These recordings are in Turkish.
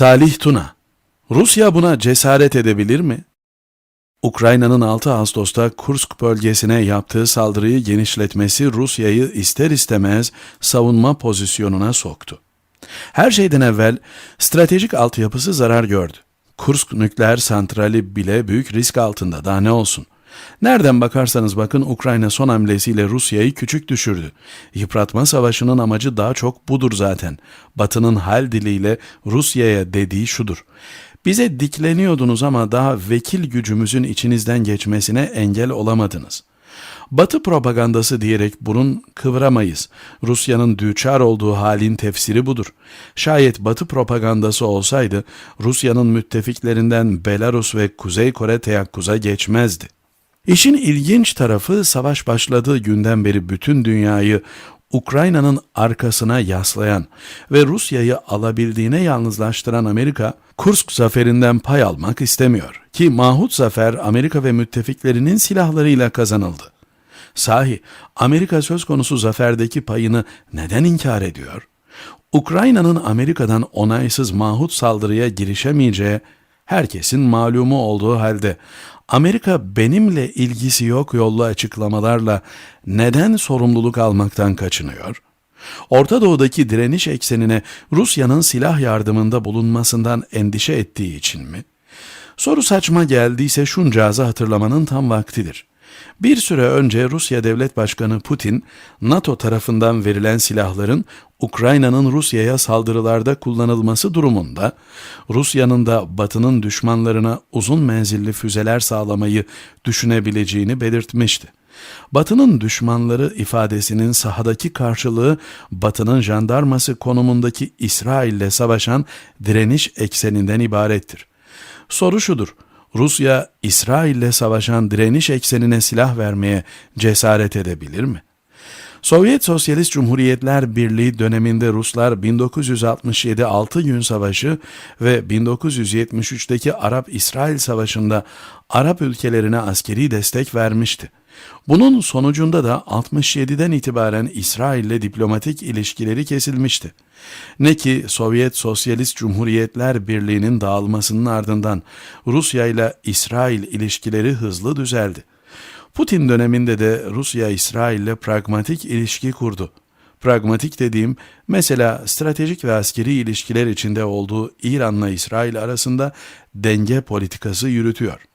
Salih Tuna Rusya buna cesaret edebilir mi? Ukrayna'nın 6 Ağustos'ta Kursk bölgesine yaptığı saldırıyı genişletmesi Rusya'yı ister istemez savunma pozisyonuna soktu. Her şeyden evvel stratejik altyapısı zarar gördü. Kursk nükleer santrali bile büyük risk altında daha ne olsun. Nereden bakarsanız bakın Ukrayna son hamlesiyle Rusya'yı küçük düşürdü. Yıpratma savaşının amacı daha çok budur zaten. Batı'nın hal diliyle Rusya'ya dediği şudur. Bize dikleniyordunuz ama daha vekil gücümüzün içinizden geçmesine engel olamadınız. Batı propagandası diyerek burun kıvıramayız. Rusya'nın düçar olduğu halin tefsiri budur. Şayet Batı propagandası olsaydı Rusya'nın müttefiklerinden Belarus ve Kuzey Kore teyakkuza geçmezdi. İşin ilginç tarafı savaş başladığı günden beri bütün dünyayı Ukrayna'nın arkasına yaslayan ve Rusya'yı alabildiğine yalnızlaştıran Amerika, Kursk zaferinden pay almak istemiyor. Ki Mahut zafer Amerika ve müttefiklerinin silahlarıyla kazanıldı. Sahi Amerika söz konusu zaferdeki payını neden inkar ediyor? Ukrayna'nın Amerika'dan onaysız Mahut saldırıya girişemeyeceği herkesin malumu olduğu halde Amerika benimle ilgisi yok yollu açıklamalarla neden sorumluluk almaktan kaçınıyor? Orta Doğu'daki direniş eksenine Rusya'nın silah yardımında bulunmasından endişe ettiği için mi? Soru saçma geldiyse şuncağızı hatırlamanın tam vaktidir. Bir süre önce Rusya Devlet Başkanı Putin, NATO tarafından verilen silahların Ukrayna'nın Rusya'ya saldırılarda kullanılması durumunda, Rusya'nın da Batı'nın düşmanlarına uzun menzilli füzeler sağlamayı düşünebileceğini belirtmişti. Batı'nın düşmanları ifadesinin sahadaki karşılığı Batı'nın jandarması konumundaki İsrail'le savaşan direniş ekseninden ibarettir. Soru şudur, Rusya, İsrail'le savaşan direniş eksenine silah vermeye cesaret edebilir mi? Sovyet Sosyalist Cumhuriyetler Birliği döneminde Ruslar 1967 6 gün savaşı ve 1973'teki Arap-İsrail Savaşı'nda Arap ülkelerine askeri destek vermişti. Bunun sonucunda da 67'den itibaren İsrail'le diplomatik ilişkileri kesilmişti. Ne ki Sovyet Sosyalist Cumhuriyetler Birliği'nin dağılmasının ardından Rusya ile İsrail ilişkileri hızlı düzeldi. Putin döneminde de Rusya İsrail ile pragmatik ilişki kurdu. Pragmatik dediğim mesela stratejik ve askeri ilişkiler içinde olduğu İran'la İsrail arasında denge politikası yürütüyor.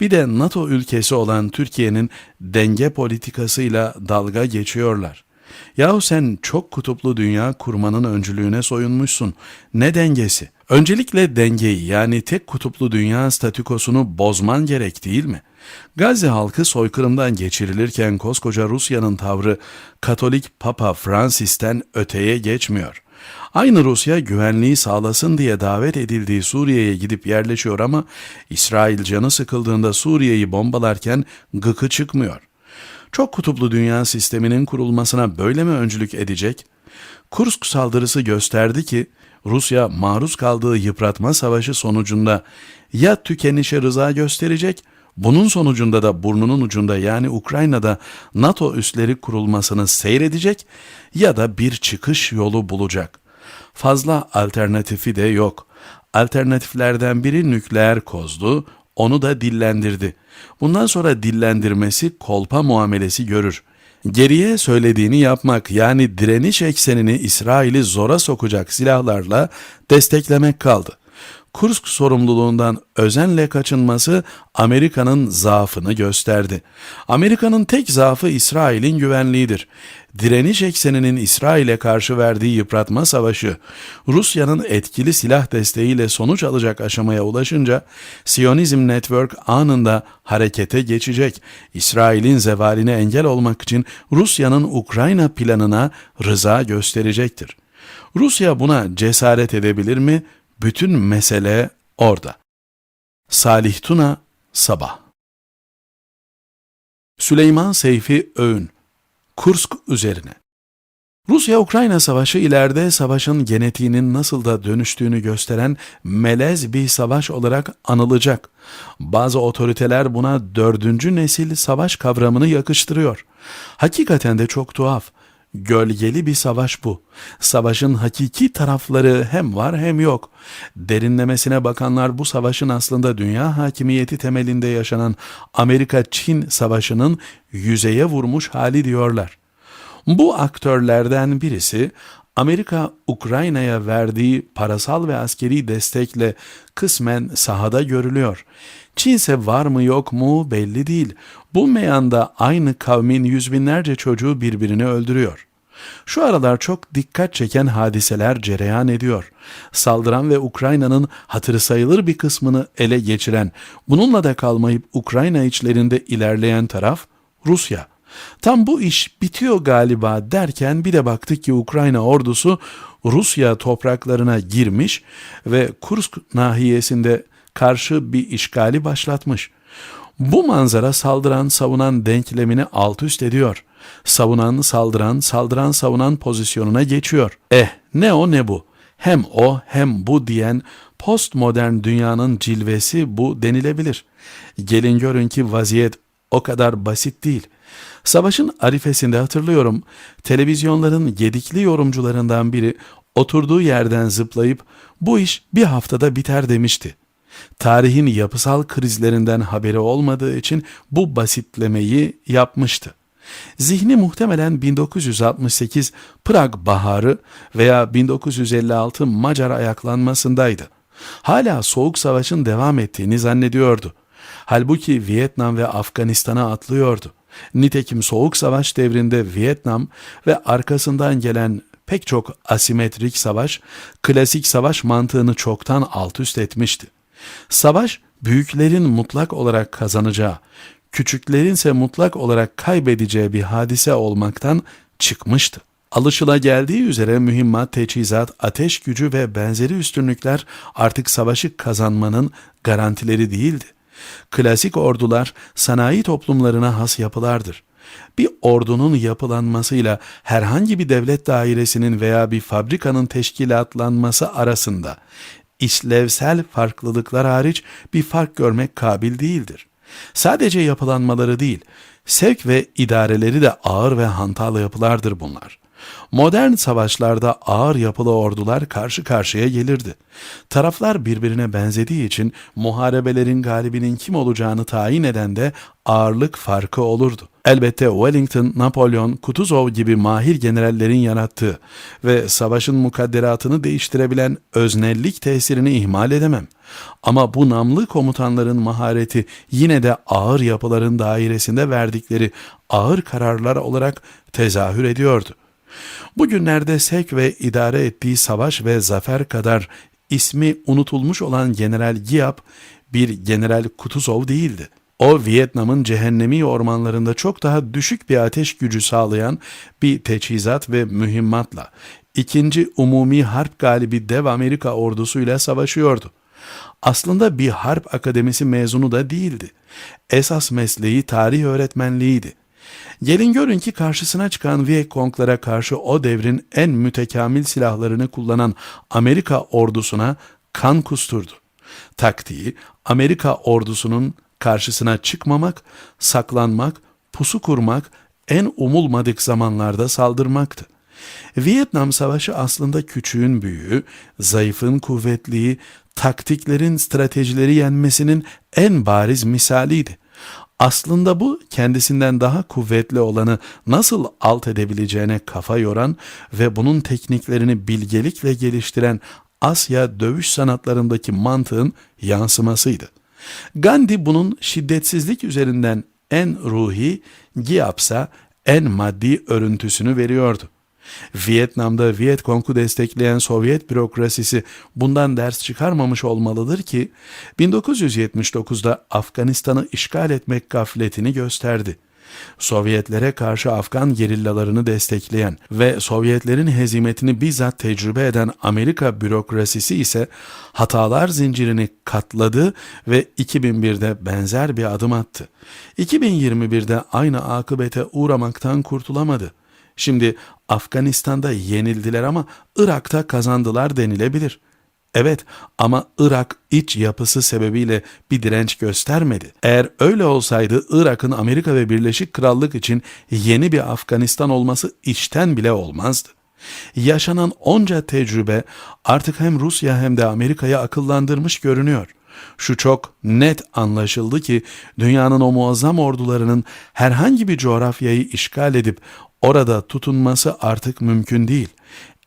Bir de NATO ülkesi olan Türkiye'nin denge politikasıyla dalga geçiyorlar. Yahu sen çok kutuplu dünya kurmanın öncülüğüne soyunmuşsun. Ne dengesi? Öncelikle dengeyi yani tek kutuplu dünya statükosunu bozman gerek değil mi? Gazze halkı soykırımdan geçirilirken koskoca Rusya'nın tavrı Katolik Papa Francis'ten öteye geçmiyor. Aynı Rusya güvenliği sağlasın diye davet edildiği Suriye'ye gidip yerleşiyor ama İsrail canı sıkıldığında Suriye'yi bombalarken gıkı çıkmıyor. Çok kutuplu dünya sisteminin kurulmasına böyle mi öncülük edecek? Kursk saldırısı gösterdi ki Rusya maruz kaldığı yıpratma savaşı sonucunda ya tükenişe rıza gösterecek, bunun sonucunda da burnunun ucunda yani Ukrayna'da NATO üsleri kurulmasını seyredecek ya da bir çıkış yolu bulacak. Fazla alternatifi de yok. Alternatiflerden biri nükleer kozdu, onu da dillendirdi. Bundan sonra dillendirmesi kolpa muamelesi görür. Geriye söylediğini yapmak yani direniş eksenini İsrail'i zora sokacak silahlarla desteklemek kaldı. Kursk sorumluluğundan özenle kaçınması Amerika'nın zaafını gösterdi. Amerika'nın tek zaafı İsrail'in güvenliğidir. Direniş ekseninin İsrail'e karşı verdiği yıpratma savaşı, Rusya'nın etkili silah desteğiyle sonuç alacak aşamaya ulaşınca Siyonizm Network anında harekete geçecek. İsrail'in zevaline engel olmak için Rusya'nın Ukrayna planına rıza gösterecektir. Rusya buna cesaret edebilir mi? Bütün mesele orada. Salih Tuna Sabah Süleyman Seyfi Öğün Kursk üzerine Rusya-Ukrayna savaşı ileride savaşın genetiğinin nasıl da dönüştüğünü gösteren melez bir savaş olarak anılacak. Bazı otoriteler buna dördüncü nesil savaş kavramını yakıştırıyor. Hakikaten de çok tuhaf. Gölgeli bir savaş bu. Savaşın hakiki tarafları hem var hem yok. Derinlemesine bakanlar bu savaşın aslında dünya hakimiyeti temelinde yaşanan Amerika-Çin savaşının yüzeye vurmuş hali diyorlar. Bu aktörlerden birisi Amerika Ukrayna'ya verdiği parasal ve askeri destekle kısmen sahada görülüyor. Çin ise var mı yok mu belli değil. Bu meyanda aynı kavmin yüz binlerce çocuğu birbirini öldürüyor. Şu aralar çok dikkat çeken hadiseler cereyan ediyor. Saldıran ve Ukrayna'nın hatırı sayılır bir kısmını ele geçiren, bununla da kalmayıp Ukrayna içlerinde ilerleyen taraf Rusya. Tam bu iş bitiyor galiba derken bir de baktık ki Ukrayna ordusu Rusya topraklarına girmiş ve Kursk nahiyesinde karşı bir işgali başlatmış. Bu manzara saldıran savunan denklemini alt üst ediyor. Savunan saldıran saldıran savunan pozisyonuna geçiyor. Eh ne o ne bu. Hem o hem bu diyen postmodern dünyanın cilvesi bu denilebilir. Gelin görün ki vaziyet o kadar basit değil. Savaşın arifesinde hatırlıyorum televizyonların gedikli yorumcularından biri oturduğu yerden zıplayıp bu iş bir haftada biter demişti. Tarihin yapısal krizlerinden haberi olmadığı için bu basitlemeyi yapmıştı. Zihni muhtemelen 1968 Prag Baharı veya 1956 Macar ayaklanmasındaydı. Hala Soğuk Savaş'ın devam ettiğini zannediyordu. Halbuki Vietnam ve Afganistan'a atlıyordu. Nitekim Soğuk Savaş devrinde Vietnam ve arkasından gelen pek çok asimetrik savaş, klasik savaş mantığını çoktan alt üst etmişti. Savaş, büyüklerin mutlak olarak kazanacağı, küçüklerin ise mutlak olarak kaybedeceği bir hadise olmaktan çıkmıştı. Alışıla geldiği üzere mühimmat, teçhizat, ateş gücü ve benzeri üstünlükler artık savaşı kazanmanın garantileri değildi. Klasik ordular sanayi toplumlarına has yapılardır. Bir ordunun yapılanmasıyla herhangi bir devlet dairesinin veya bir fabrikanın teşkilatlanması arasında işlevsel farklılıklar hariç bir fark görmek kabil değildir. Sadece yapılanmaları değil, sevk ve idareleri de ağır ve hantal yapılardır bunlar. Modern savaşlarda ağır yapılı ordular karşı karşıya gelirdi. Taraflar birbirine benzediği için muharebelerin galibinin kim olacağını tayin eden de ağırlık farkı olurdu. Elbette Wellington, Napolyon, Kutuzov gibi mahir generallerin yarattığı ve savaşın mukadderatını değiştirebilen öznellik tesirini ihmal edemem. Ama bu namlı komutanların mahareti yine de ağır yapıların dairesinde verdikleri ağır kararlar olarak tezahür ediyordu. Bugünlerde sevk ve idare ettiği savaş ve zafer kadar ismi unutulmuş olan General Giap bir General Kutuzov değildi. O Vietnam'ın cehennemi ormanlarında çok daha düşük bir ateş gücü sağlayan bir teçhizat ve mühimmatla ikinci umumi harp galibi dev Amerika ordusuyla savaşıyordu. Aslında bir harp akademisi mezunu da değildi. Esas mesleği tarih öğretmenliğiydi. Gelin görün ki karşısına çıkan Vietcong'lara karşı o devrin en mütekamil silahlarını kullanan Amerika ordusuna kan kusturdu. Taktiği Amerika ordusunun karşısına çıkmamak, saklanmak, pusu kurmak, en umulmadık zamanlarda saldırmaktı. Vietnam Savaşı aslında küçüğün büyüğü, zayıfın kuvvetliği, taktiklerin stratejileri yenmesinin en bariz misaliydi. Aslında bu kendisinden daha kuvvetli olanı nasıl alt edebileceğine kafa yoran ve bunun tekniklerini bilgelikle geliştiren Asya dövüş sanatlarındaki mantığın yansımasıydı. Gandhi bunun şiddetsizlik üzerinden en ruhi, Giaps'a en maddi örüntüsünü veriyordu. Vietnam'da Vietcong'u destekleyen Sovyet bürokrasisi bundan ders çıkarmamış olmalıdır ki 1979'da Afganistan'ı işgal etmek gafletini gösterdi. Sovyetlere karşı Afgan gerillalarını destekleyen ve Sovyetlerin hezimetini bizzat tecrübe eden Amerika bürokrasisi ise hatalar zincirini katladı ve 2001'de benzer bir adım attı. 2021'de aynı akıbete uğramaktan kurtulamadı. Şimdi Afganistan'da yenildiler ama Irak'ta kazandılar denilebilir. Evet ama Irak iç yapısı sebebiyle bir direnç göstermedi. Eğer öyle olsaydı Irak'ın Amerika ve Birleşik Krallık için yeni bir Afganistan olması işten bile olmazdı. Yaşanan onca tecrübe artık hem Rusya hem de Amerika'yı akıllandırmış görünüyor. Şu çok net anlaşıldı ki dünyanın o muazzam ordularının herhangi bir coğrafyayı işgal edip orada tutunması artık mümkün değil.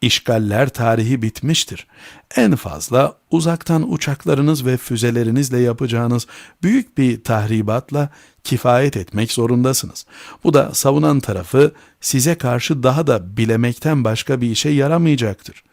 İşgaller tarihi bitmiştir. En fazla uzaktan uçaklarınız ve füzelerinizle yapacağınız büyük bir tahribatla kifayet etmek zorundasınız. Bu da savunan tarafı size karşı daha da bilemekten başka bir işe yaramayacaktır.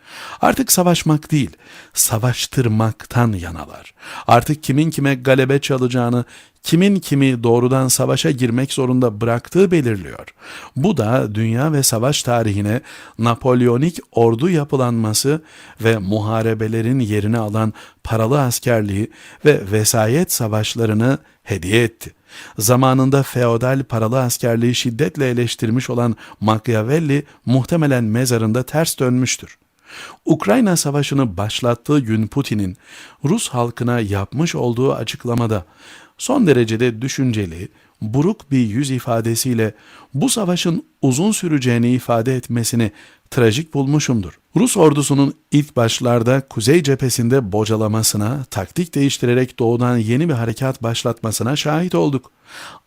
Artık savaşmak değil, savaştırmaktan yanalar. Artık kimin kime galebe çalacağını, kimin kimi doğrudan savaşa girmek zorunda bıraktığı belirliyor. Bu da dünya ve savaş tarihine Napolyonik ordu yapılanması ve muharebelerin yerini alan paralı askerliği ve vesayet savaşlarını hediye etti. Zamanında feodal paralı askerliği şiddetle eleştirmiş olan Machiavelli muhtemelen mezarında ters dönmüştür. Ukrayna Savaşı'nı başlattığı gün Putin'in Rus halkına yapmış olduğu açıklamada son derecede düşünceli, buruk bir yüz ifadesiyle bu savaşın uzun süreceğini ifade etmesini trajik bulmuşumdur. Rus ordusunun ilk başlarda kuzey cephesinde bocalamasına, taktik değiştirerek doğudan yeni bir harekat başlatmasına şahit olduk.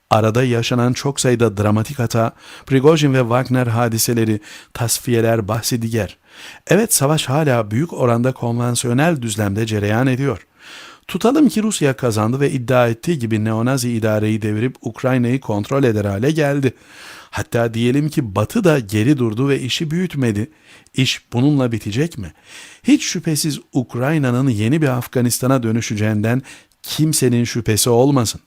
Arada yaşanan çok sayıda dramatik hata, Prigojin ve Wagner hadiseleri, tasfiyeler bahsi diğer. Evet savaş hala büyük oranda konvansiyonel düzlemde cereyan ediyor. Tutalım ki Rusya kazandı ve iddia ettiği gibi neonazi idareyi devirip Ukrayna'yı kontrol eder hale geldi. Hatta diyelim ki Batı da geri durdu ve işi büyütmedi. İş bununla bitecek mi? Hiç şüphesiz Ukrayna'nın yeni bir Afganistan'a dönüşeceğinden kimsenin şüphesi olmasın.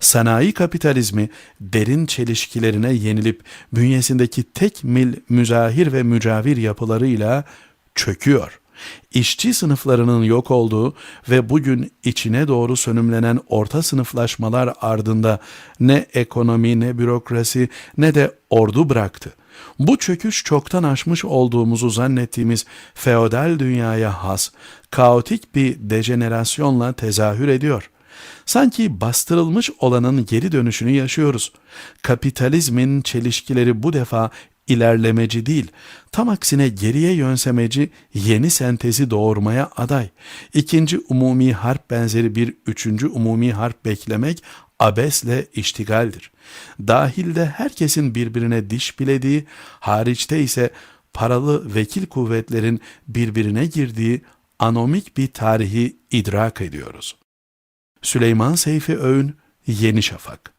Sanayi kapitalizmi derin çelişkilerine yenilip bünyesindeki tek mil müzahir ve mücavir yapılarıyla çöküyor. İşçi sınıflarının yok olduğu ve bugün içine doğru sönümlenen orta sınıflaşmalar ardında ne ekonomi ne bürokrasi ne de ordu bıraktı. Bu çöküş çoktan aşmış olduğumuzu zannettiğimiz feodal dünyaya has, kaotik bir dejenerasyonla tezahür ediyor. Sanki bastırılmış olanın geri dönüşünü yaşıyoruz. Kapitalizmin çelişkileri bu defa ilerlemeci değil, tam aksine geriye yönsemeci yeni sentezi doğurmaya aday. İkinci umumi harp benzeri bir üçüncü umumi harp beklemek abesle iştigaldir. Dahilde herkesin birbirine diş bilediği, hariçte ise paralı vekil kuvvetlerin birbirine girdiği anomik bir tarihi idrak ediyoruz. Süleyman Seyfi Öğün, Yeni Şafak